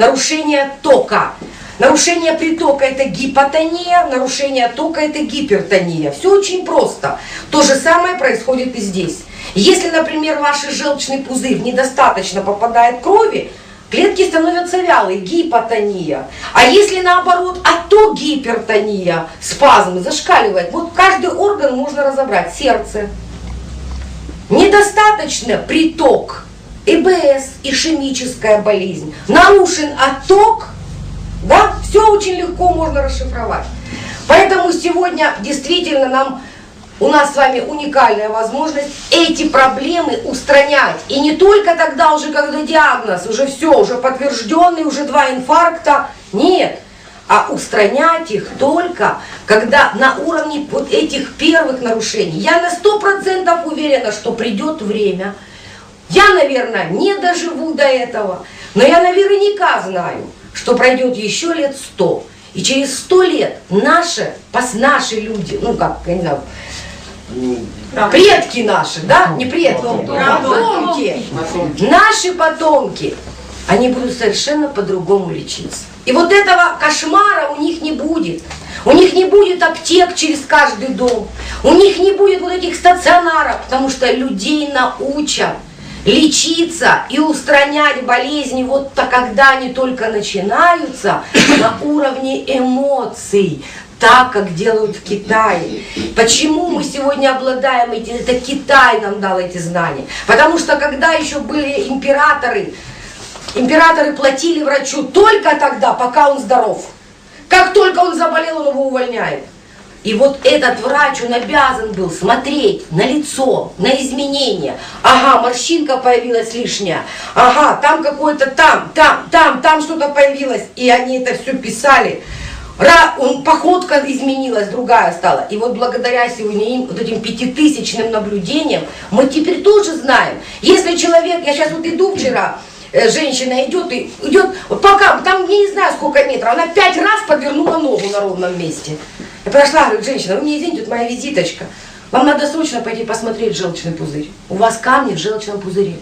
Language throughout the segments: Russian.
нарушение тока. Нарушение притока это гипотония, нарушение тока это гипертония. Все очень просто. То же самое происходит и здесь. Если, например, ваш желчный пузырь недостаточно попадает крови, клетки становятся вялые, гипотония. А если наоборот, а то гипертония, спазм зашкаливает. Вот каждый орган можно разобрать. Сердце. Недостаточно приток, ЭБС, ишемическая болезнь. Нарушен отток, да, все очень легко можно расшифровать. Поэтому сегодня действительно нам у нас с вами уникальная возможность эти проблемы устранять. И не только тогда уже, когда диагноз, уже все, уже подтвержденный, уже два инфаркта. Нет. А устранять их только, когда на уровне вот этих первых нарушений. Я на сто процентов уверена, что придет время. Я, наверное, не доживу до этого. Но я наверняка знаю, что пройдет еще лет сто. И через сто лет наши, наши люди, ну как, я не знаю, предки наши, да, не предки, потомки, наши потомки, они будут совершенно по-другому лечиться. И вот этого кошмара у них не будет. У них не будет аптек через каждый дом. У них не будет вот этих стационаров, потому что людей научат лечиться и устранять болезни, вот то, когда они только начинаются, на уровне эмоций, так, как делают в Китае. Почему мы сегодня обладаем этим? Это Китай нам дал эти знания. Потому что когда еще были императоры, императоры платили врачу только тогда, пока он здоров. Как только он заболел, он его увольняет. И вот этот врач, он обязан был смотреть на лицо, на изменения. Ага, морщинка появилась лишняя. Ага, там какой-то там, там, там, там что-то появилось. И они это все писали. Ра, он, походка изменилась, другая стала. И вот благодаря сегодня им, вот этим пятитысячным наблюдениям, мы теперь тоже знаем. Если человек, я сейчас вот иду вчера, э, женщина идет и идет, пока, там не знаю сколько метров, она пять раз подвернула ногу на ровном месте. Я подошла, говорю, женщина, вы мне извините, тут моя визиточка. Вам надо срочно пойти посмотреть желчный пузырь. У вас камни в желчном пузыре.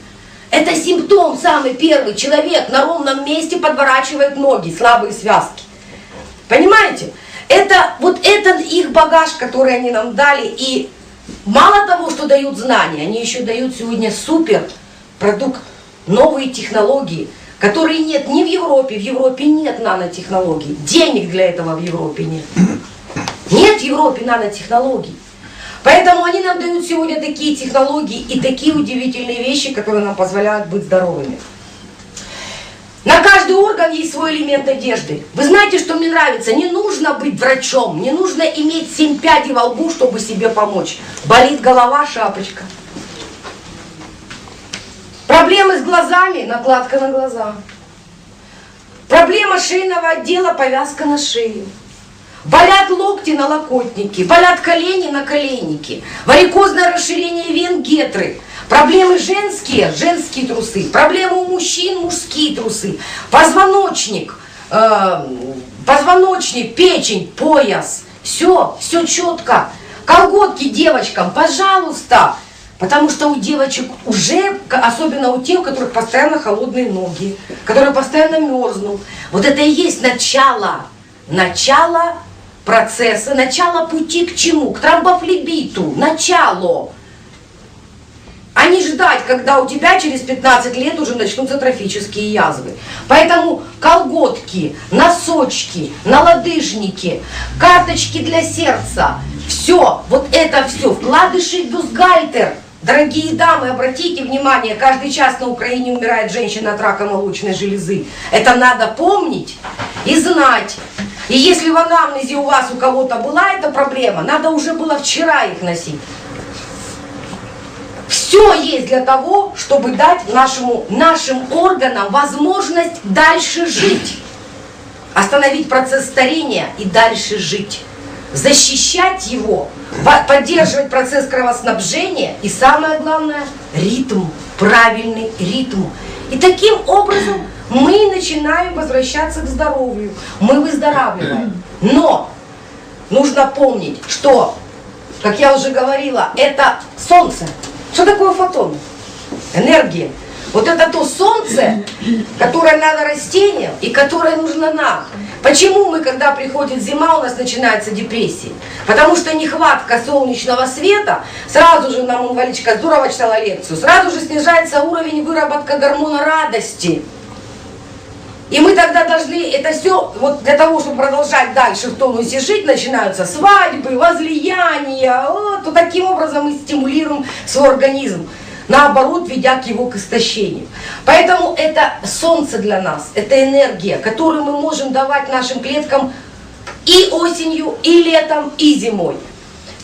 Это симптом самый первый. Человек на ровном месте подворачивает ноги, слабые связки. Понимаете? Это вот это их багаж, который они нам дали. И мало того, что дают знания, они еще дают сегодня супер продукт, новые технологии, которые нет ни в Европе. В Европе нет нанотехнологий. Денег для этого в Европе нет. Нет в Европе нанотехнологий. Поэтому они нам дают сегодня такие технологии и такие удивительные вещи, которые нам позволяют быть здоровыми. На каждый орган есть свой элемент одежды. Вы знаете, что мне нравится? Не нужно быть врачом, не нужно иметь семь пядей во лбу, чтобы себе помочь. Болит голова, шапочка. Проблемы с глазами, накладка на глаза. Проблема шейного отдела, повязка на шею. Болят локти на локотнике, болят колени на коленнике, варикозное расширение вен гетры, Проблемы женские, женские трусы. Проблемы у мужчин, мужские трусы. Позвоночник, э, позвоночник, печень, пояс. Все, все четко. Колготки девочкам, пожалуйста. Потому что у девочек уже, особенно у тех, у которых постоянно холодные ноги, которые постоянно мерзнут. Вот это и есть начало. Начало процесса, начало пути к чему? К тромбофлебиту, начало а не ждать, когда у тебя через 15 лет уже начнутся трофические язвы. Поэтому колготки, носочки, наладыжники, карточки для сердца, все, вот это все, вкладыши бюстгальтер. Дорогие дамы, обратите внимание, каждый час на Украине умирает женщина от рака молочной железы. Это надо помнить и знать. И если в анамнезе у вас у кого-то была эта проблема, надо уже было вчера их носить. Все есть для того, чтобы дать нашему, нашим органам возможность дальше жить. Остановить процесс старения и дальше жить. Защищать его, поддерживать процесс кровоснабжения и самое главное, ритм, правильный ритм. И таким образом мы начинаем возвращаться к здоровью, мы выздоравливаем. Но нужно помнить, что, как я уже говорила, это солнце, что такое фотон? Энергия. Вот это то солнце, которое надо растениям и которое нужно нам. Почему мы, когда приходит зима, у нас начинается депрессия? Потому что нехватка солнечного света, сразу же нам Валечка здорово читала лекцию, сразу же снижается уровень выработка гормона радости. И мы тогда должны это все, вот для того, чтобы продолжать дальше в тонусе жить, начинаются свадьбы, возлияния. Вот, то таким образом мы стимулируем свой организм наоборот, ведя к его к истощению. Поэтому это солнце для нас, это энергия, которую мы можем давать нашим клеткам и осенью, и летом, и зимой.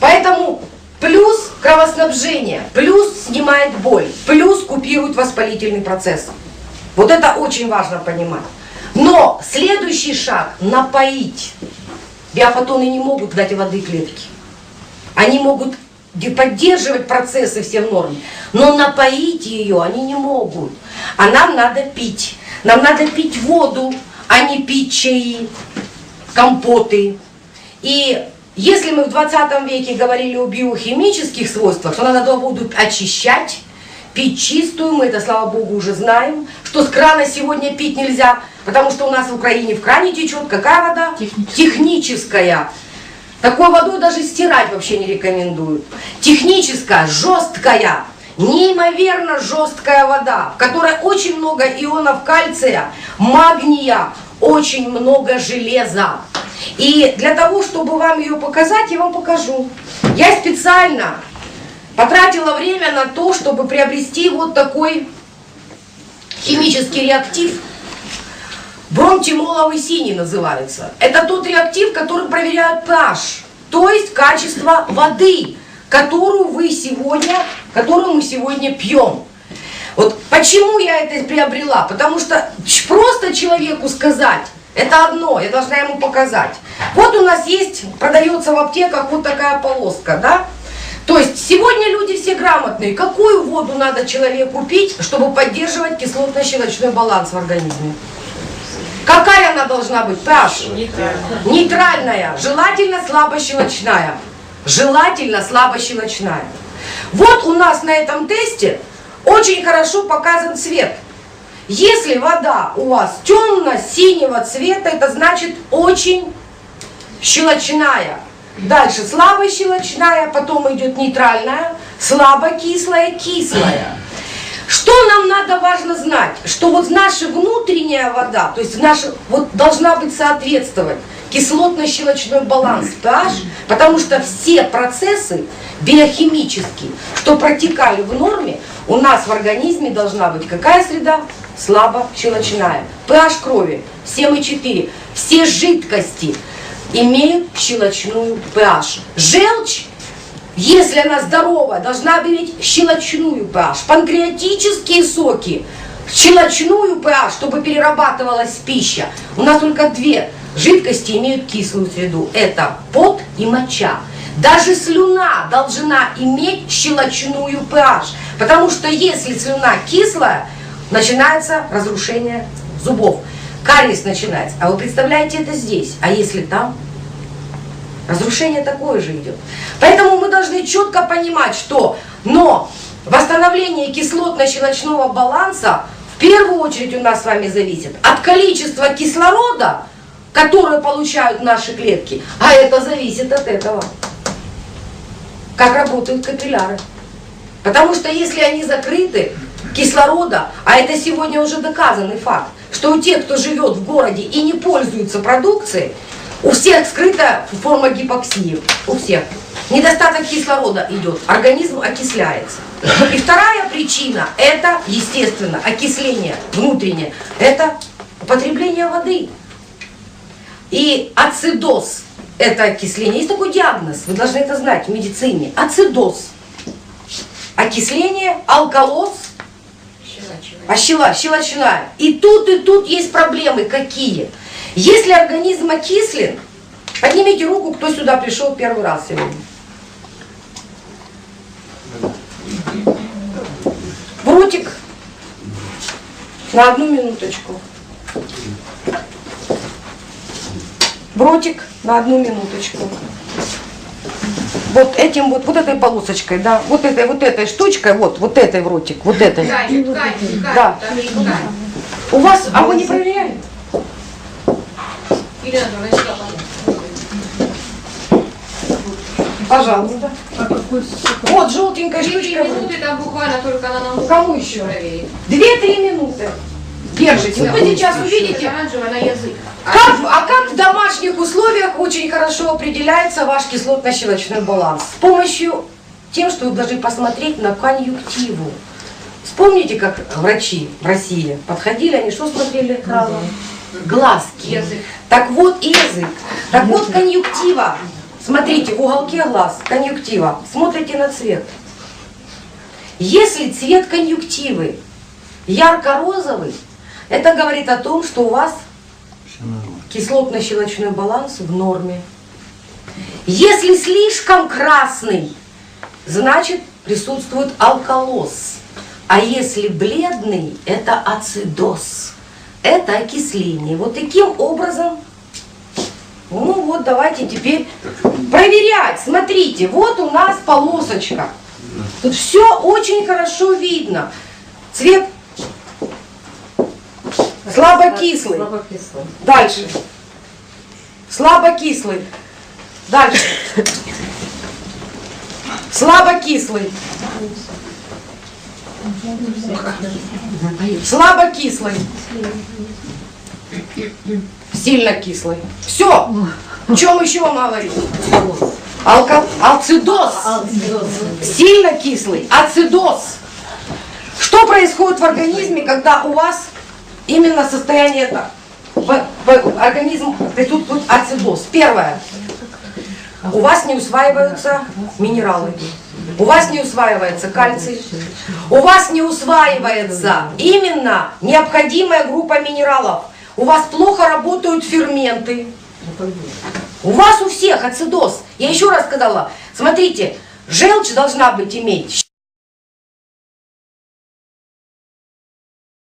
Поэтому плюс кровоснабжение, плюс снимает боль, плюс купирует воспалительный процесс. Вот это очень важно понимать. Но следующий шаг – напоить. Биофотоны не могут дать воды клетки. Они могут поддерживать процессы все в норме, но напоить ее они не могут. А нам надо пить. Нам надо пить воду, а не пить чаи, компоты. И если мы в 20 веке говорили о биохимических свойствах, то надо воду очищать, пить чистую, мы это, слава богу, уже знаем, что с крана сегодня пить нельзя, потому что у нас в Украине в кране течет какая вода? Техническая. Техническая. Такой водой даже стирать вообще не рекомендую. Техническая, жесткая, неимоверно жесткая вода, в которой очень много ионов кальция, магния, очень много железа. И для того, чтобы вам ее показать, я вам покажу. Я специально потратила время на то, чтобы приобрести вот такой химический реактив – Бромтимоловый синий называется. Это тот реактив, который проверяет pH, то есть качество воды, которую вы сегодня, которую мы сегодня пьем. Вот почему я это приобрела? Потому что просто человеку сказать, это одно, я должна ему показать. Вот у нас есть, продается в аптеках вот такая полоска, да? То есть сегодня люди все грамотные. Какую воду надо человеку пить, чтобы поддерживать кислотно-щелочной баланс в организме? Какая она должна быть? pH? Нейтральная. Нейтральная. Желательно слабощелочная. Желательно слабощелочная. Вот у нас на этом тесте очень хорошо показан цвет. Если вода у вас темно-синего цвета, это значит очень щелочная. Дальше слабо щелочная, потом идет нейтральная, слабо кислая, кислая. Что нам надо важно знать? Что вот наша внутренняя вода, то есть наша, вот должна быть соответствовать кислотно-щелочной баланс pH, потому что все процессы биохимические, что протекали в норме, у нас в организме должна быть какая среда? Слабо щелочная. pH крови 7,4. Все жидкости имеют щелочную pH. Желчь если она здоровая, должна иметь щелочную pH. Панкреатические соки, щелочную pH, чтобы перерабатывалась пища. У нас только две жидкости имеют кислую среду. Это пот и моча. Даже слюна должна иметь щелочную pH. Потому что если слюна кислая, начинается разрушение зубов. Кариес начинается. А вы представляете это здесь? А если там? Разрушение такое же идет. Поэтому мы должны четко понимать, что но восстановление кислотно-щелочного баланса в первую очередь у нас с вами зависит от количества кислорода, которое получают наши клетки, а это зависит от этого. Как работают капилляры. Потому что если они закрыты, кислорода, а это сегодня уже доказанный факт, что у тех, кто живет в городе и не пользуется продукцией, у всех скрыта форма гипоксии. У всех. Недостаток кислорода идет, организм окисляется. И вторая причина, это, естественно, окисление внутреннее, это употребление воды. И ацидоз, это окисление. Есть такой диагноз, вы должны это знать в медицине. Ацидоз. Окисление, алкалоз, ощела, щелочная. И тут, и тут есть проблемы. Какие? Если организм окислен, поднимите руку, кто сюда пришел первый раз сегодня. Брутик. На одну минуточку. Брутик на одну минуточку. Вот этим вот, вот этой полосочкой, да, вот этой, вот этой штучкой, вот, вот этой в ротик, вот этой. Ткань, ткань, ткань, Да. У вас, а вы не проверяли? Пожалуйста. Пожалуйста. Вот желтенькая штучка. минуты, там буквально только она нам Кому еще? Две-три минуты. Держите. Вы сейчас увидите. Оранжевый на язык. А как домашних условиях очень хорошо определяется ваш кислотно-щелочной баланс? С помощью тем, что вы должны посмотреть на конъюнктиву. Вспомните, как врачи в России подходили, они что смотрели? Глазки. Язык. Так вот язык. Так вот конъюнктива. Смотрите, в уголке глаз конъюнктива. Смотрите на цвет. Если цвет конъюнктивы ярко-розовый, это говорит о том, что у вас кислотно-щелочной баланс в норме. Если слишком красный, значит присутствует алкалоз. А если бледный, это ацидоз. Это окисление. Вот таким образом, ну вот давайте теперь проверять. Смотрите, вот у нас полосочка. Тут все очень хорошо видно. Цвет слабокислый. Дальше. Слабокислый. Дальше. Слабокислый. Слабокислый. Сильно кислый. Все. В чем еще вам говорить? Алка... Алцидоз. Сильно кислый. Ацидоз. Что происходит в организме, когда у вас именно состояние это? В, в организм присутствует ацидоз. Первое. У вас не усваиваются минералы. У вас не усваивается кальций. У вас не усваивается именно необходимая группа минералов. У вас плохо работают ферменты. У вас у всех ацидоз. Я еще раз сказала, смотрите, желчь должна быть иметь